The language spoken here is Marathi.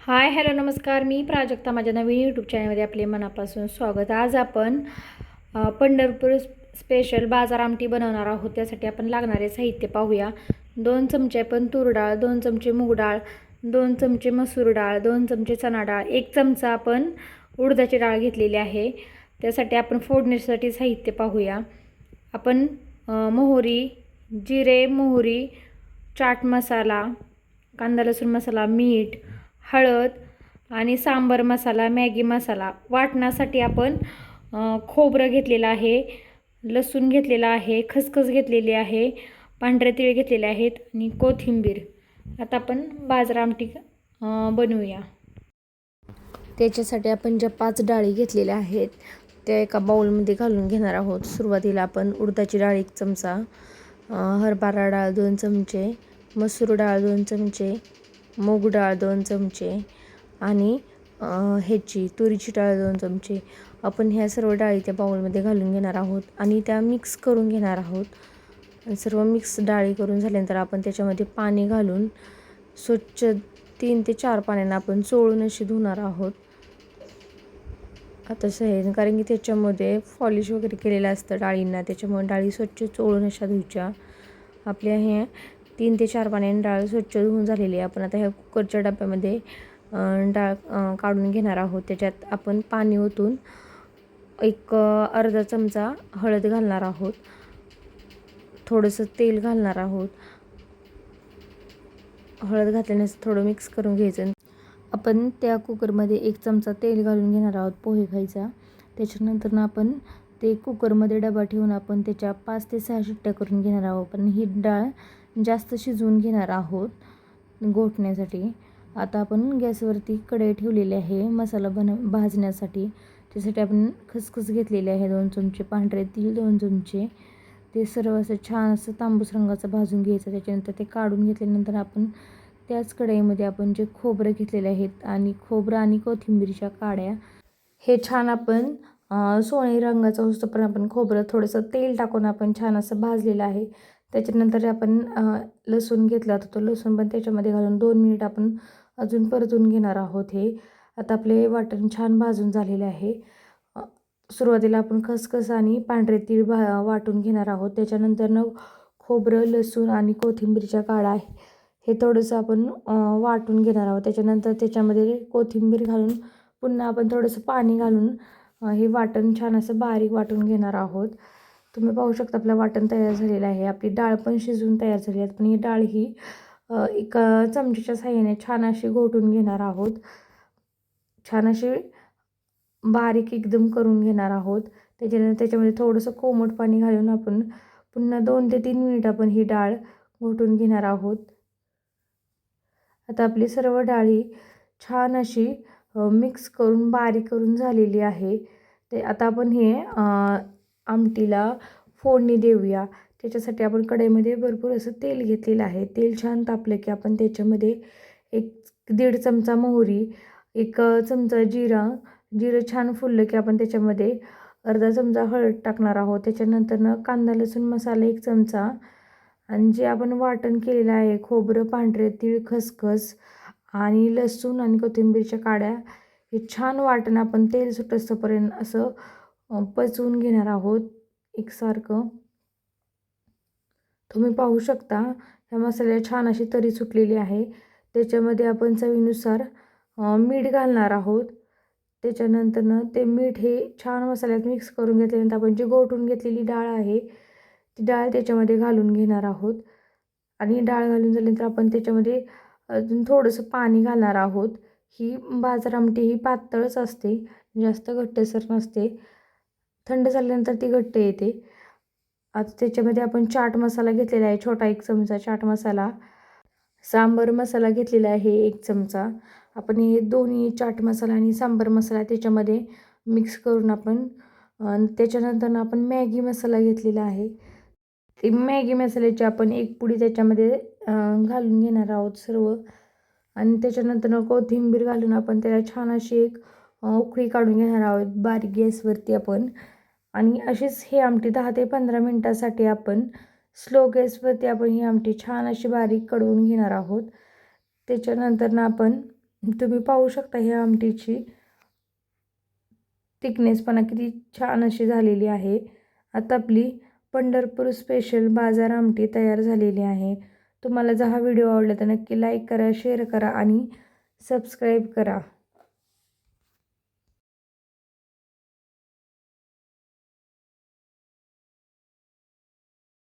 हाय हॅलो नमस्कार. मी प्राजक्ता. माझ्या नवीन यूट्यूब चॅनलमध्ये आपले मनापासून स्वागत. आज आपण पंढरपूर स्पेशल बाजार आमटी बनवणार आहोत. त्यासाठी आपण लागणारे साहित्य पाहूया. दोन चमचे आपण तूर डाळ दोन चमचे मूग डाळ दोन चमचे मसूर डाळ दोन चमचे चणा डाळ एक चमचा आपण उडदाची डाळ घेतलेली आहे. त्यासाठी आपण फोडण्यासाठी साहित्य पाहूया. आपण मोहरी जिरे मोहरी चाट मसाला कांदा लसूण मसाला मीठ हळद आणि सांबर मसाला मॅगी मसाला वाटण्यासाठी आपण खोबरं घेतलेलं आहे लसूण घेतलेला आहे खसखस घेतलेली आहे पांढरे तिळ घेतलेले आहेत आणि कोथिंबीर. आता आपण बाजरा आमटी बनवूया. त्याच्यासाठी आपण ज्या पाच डाळी घेतलेल्या आहेत त्या एका बाउलमध्ये घालून घेणार आहोत. सुरुवातीला आपण उडदाची डाळ एक चमचा हरभरा डाळ दोन चमचे मसूर डाळ दोन चमचे मूग डाळ दोन चमचे आणि ह्याची तुरीची डाळ दोन चमचे. आपण ह्या सर्व डाळी त्या बाउलमध्ये घालून घेणार आहोत आणि त्या मिक्स करून घेणार आहोत. सर्व मिक्स डाळी करून झाल्यानंतर आपण त्याच्यामध्ये पाणी घालून स्वच्छ तीन ते चार पाण्यानं आपण चोळून अशी धुणार आहोत. आता आहे कारण की त्याच्यामध्ये पॉलिश वगैरे केलेलं असतं डाळींना त्याच्यामुळे डाळी स्वच्छ चोळून अशा धुच्या आपल्या हे तीन ते चार पाण्याने डाळ स्वच्छ धुवून झालेली आहे. आपण आता ह्या कुकरच्या डब्यामध्ये डाळ काढून घेणार आहोत. त्याच्यात आपण पाणी ओतून एक अर्धा चमचा हळद घालणार आहोत. थोडंसं तेल घालणार आहोत. हळद घातल्यानंतर थोडं मिक्स करून घ्यायचं. आपण त्या कुकरमध्ये एक चमचा तेल घालून घेणार आहोत पोहे खायचा. त्याच्यानंतरनं आपण ते कुकरमध्ये डबा ठेवून आपण त्याच्या पाच ते सहा शिट्ट्या करून घेणार आहोत. पण ही डाळ जास्त शिजवून घेणार आहोत गोठण्यासाठी आता आपण गॅसवरती कढई ठेवलेली आहे. मसाला बन भाजण्यासाठी. त्यासाठी आपण खसखस घेतलेली आहे. दोन चमचे पांढरे तील दोन चमचे ते सर्व असं छान असं तांबूस रंगाचं भाजून घ्यायचं. त्याच्यानंतर ते काढून घेतल्यानंतर आपण त्याच कढईमध्ये आपण जे खोबरं घेतलेले आहेत आणि खोबरं आणि कोथिंबीरच्या काड्या हे छान आपण सोनेरी रंगाचं होतं पण आपण खोबरं थोडंसं तेल टाकून आपण छान असं भाजलेलं आहे. त्याच्यानंतर आपण लसूण घेतला होता. तो लसूण पण त्याच्यामध्ये घालून दोन मिनिट आपण अजून परतून घेणार आहोत हे. आता आपले वाटण छान भाजून झालेले आहे. सुरुवातीला आपण खसखस आणि पांढरे तीळ भा वाटून घेणार आहोत. त्याच्यानंतर खोबरं लसूण आणि कोथिंबीरच्या काळा हे थोडंसं आपण वाटून घेणार आहोत. त्याच्यानंतर त्याच्यामध्ये कोथिंबीर घालून पुन्हा आपण थोडंसं पाणी घालून हे वाटण छान असं बारीक वाटून घेणार आहोत. तुम्ही पाहू शकता आपलं वाटण तयार झालेलं आहे. आपली डाळ पण शिजून तयार झाली आहे. पण ही डाळ ही एका चमचीच्या साह्याने छान अशी घोटून घेणार आहोत. छान अशी बारीक एकदम करून घेणार आहोत. त्याच्यानंतर त्याच्यामध्ये थोडंसं कोमट पाणी घालून आपण पुन्हा दोन ते तीन मिनिट आपण ही डाळ घोटून घेणार आहोत. आता आपली सर्व डाळी छान अशी मिक्स करून बारीक करून झालेली आहे. ते आता आपण हे आमटीला फोडणी देऊया. त्याच्यासाठी आपण कढईमध्ये भरपूर असं तेल घेतलेलं आहे. तेल छान तापलं की आपण त्याच्यामध्ये एक दीड चमचा मोहरी एक चमचा जिरा जिरं छान फुललं की आपण त्याच्यामध्ये अर्धा चमचा हळद टाकणार आहोत. त्याच्यानंतरनं कांदा लसूण मसाला एक चमचा आणि जे आपण वाटण केलेलं आहे खोबरं पांढरे तीळ खसखस आणि लसूण आणि कोथिंबीरच्या काड्या हे छान वाटण आपण तेल सुटस्तपर्यंत असं पचवून घेणार आहोत एकसारखं. तुम्ही पाहू शकता ह्या मसाल्याला छान अशी तरी सुटलेली आहे. त्याच्यामध्ये आपण चवीनुसार मीठ घालणार आहोत. त्याच्यानंतरनं ते मीठ हे छान मसाल्यात मिक्स करून घेतल्यानंतर आपण जी गोठून घेतलेली डाळ आहे ती डाळ त्याच्यामध्ये घालून घेणार आहोत. आणि डाळ घालून झाल्यानंतर आपण त्याच्यामध्ये अजून थोडंसं पाणी घालणार आहोत. ही बाजार आमटी ही पातळच असते जास्त घट्टसर नसते. थंड झाल्यानंतर ती घट्ट येते. आता त्याच्यामध्ये आपण चाट मसाला घेतलेला आहे छोटा एक चमचा चाट मसाला. सांबर मसाला घेतलेला आहे एक चमचा. आपण हे दोन्ही चाट मसाला आणि सांबर मसाला त्याच्यामध्ये मिक्स करून आपण त्याच्यानंतर आपण मॅगी मसाला घेतलेला आहे. ते मॅगी मसाल्याची आपण एक पुडी त्याच्यामध्ये घालून घेणार आहोत सर्व. आणि त्याच्यानंतर कोथिंबीर घालून आपण त्याला छान अशी एक उकळी काढून घेणार आहोत बारीक गॅसवरती आपण. आणि अशीच ही आमटी दहा ते पंधरा मिनटासाठी आपण स्लो गॅसवरती आपण ही आमटी छान अशी बारीक कडवून घेणार आहोत. त्याच्यानंतर ना आपण तुम्ही पाहू शकता ह्या आमटीची थिकनेसपणा किती छान अशी झालेली आहे. आता आपली पंढरपूर स्पेशल बाजार आमटी तयार झालेली आहे. तुम्हाला जर हा व्हिडिओ आवडला तर नक्की लाईक करा शेअर करा आणि सबस्क्राईब करा.